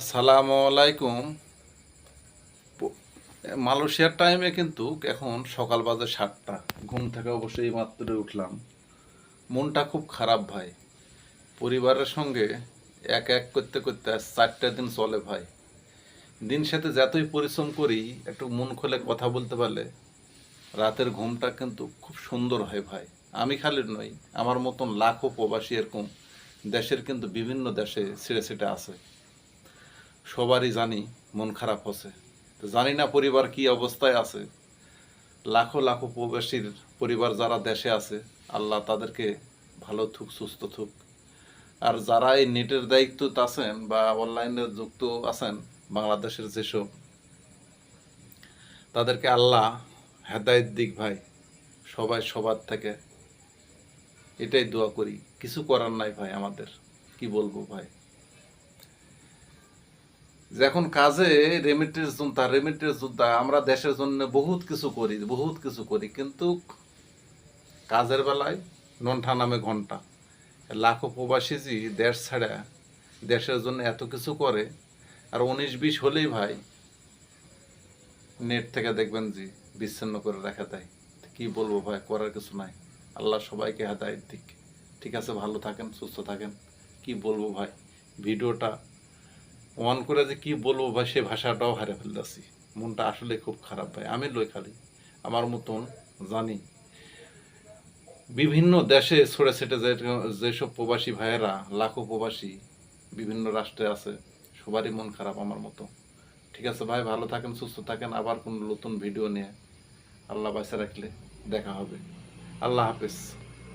আসসালামু আলাইকুম। মালয়েশিয়ার টাইমে কিন্তু এখন সকাল বাজে সাতটা। ঘুম থেকে অবশ্যই মাত্র উঠলাম। মনটা খুব খারাপ ভাই। পরিবারের সঙ্গে এক এক করতে করতে চারটা দিন চলে ভাই। দিন সাথে যতই পরিশ্রম করি, একটু মন খুলে কথা বলতে পারলে রাতের ঘুমটা কিন্তু খুব সুন্দর হয় ভাই। আমি খালি নই, আমার মতন লাখো প্রবাসী এরকম দেশের কিন্তু বিভিন্ন দেশে ছিঁড়ে ছিটে আছে। সবারই জানি মন খারাপ হচ্ছে। তো জানি না পরিবার কি অবস্থায় আছে। লাখো লাখো প্রবাসীর পরিবার যারা দেশে আছে, আল্লাহ তাদেরকে ভালো থুক, সুস্থ থুক। আর যারা এই নেটের দায়িত্ব আছেন বা অনলাইনে যুক্ত আছেন, বাংলাদেশের যেসব, তাদেরকে আল্লাহ হেদায়ত দিক ভাই, সবাই সবার থেকে এটাই দোয়া করি। কিছু করার নাই ভাই আমাদের। কি বলব ভাই? যখন কাজে রেমিটেন্স যোদ্ধা রেমিটেন্স যোদ্ধা আমরা দেশের জন্য বহুত কিছু করি, বহুত কিছু করি, কিন্তু কাজের বেলায় নন্ঠা নামে ঘণ্টা। লাখো প্রবাসী জি দেশ ছাড়া দেশের জন্য এত কিছু করে, আর উনিশ বিশ হলেই ভাই নেট থেকে দেখবেন জি বিচ্ছিন্ন করে রাখা দেয়। কি বলব ভাই, করার কিছু নাই। আল্লাহ সবাইকে হেদায়ত দিক। ঠিক আছে, ভালো থাকেন, সুস্থ থাকেন। কি বলব ভাই, ভিডিওটা অন করে যে কি বলব ভাই, সে ভাষাটাও হারে ফেলতেছি। মনটা আসলে খুব খারাপ ভাই। আমি লই খালি। আমার মতন জানি। বিভিন্ন দেশে ছড়ে যে যেসব প্রবাসী ভাইয়েরা, লাখো প্রবাসী বিভিন্ন রাষ্ট্রে আছে, সবারই মন খারাপ আমার মতো। ঠিক আছে ভাই, ভালো থাকেন, সুস্থ থাকেন। আবার কোন নতুন ভিডিও নিয়ে আল্লাহ বাঁচা রাখলে দেখা হবে। আল্লাহ হাফেজ।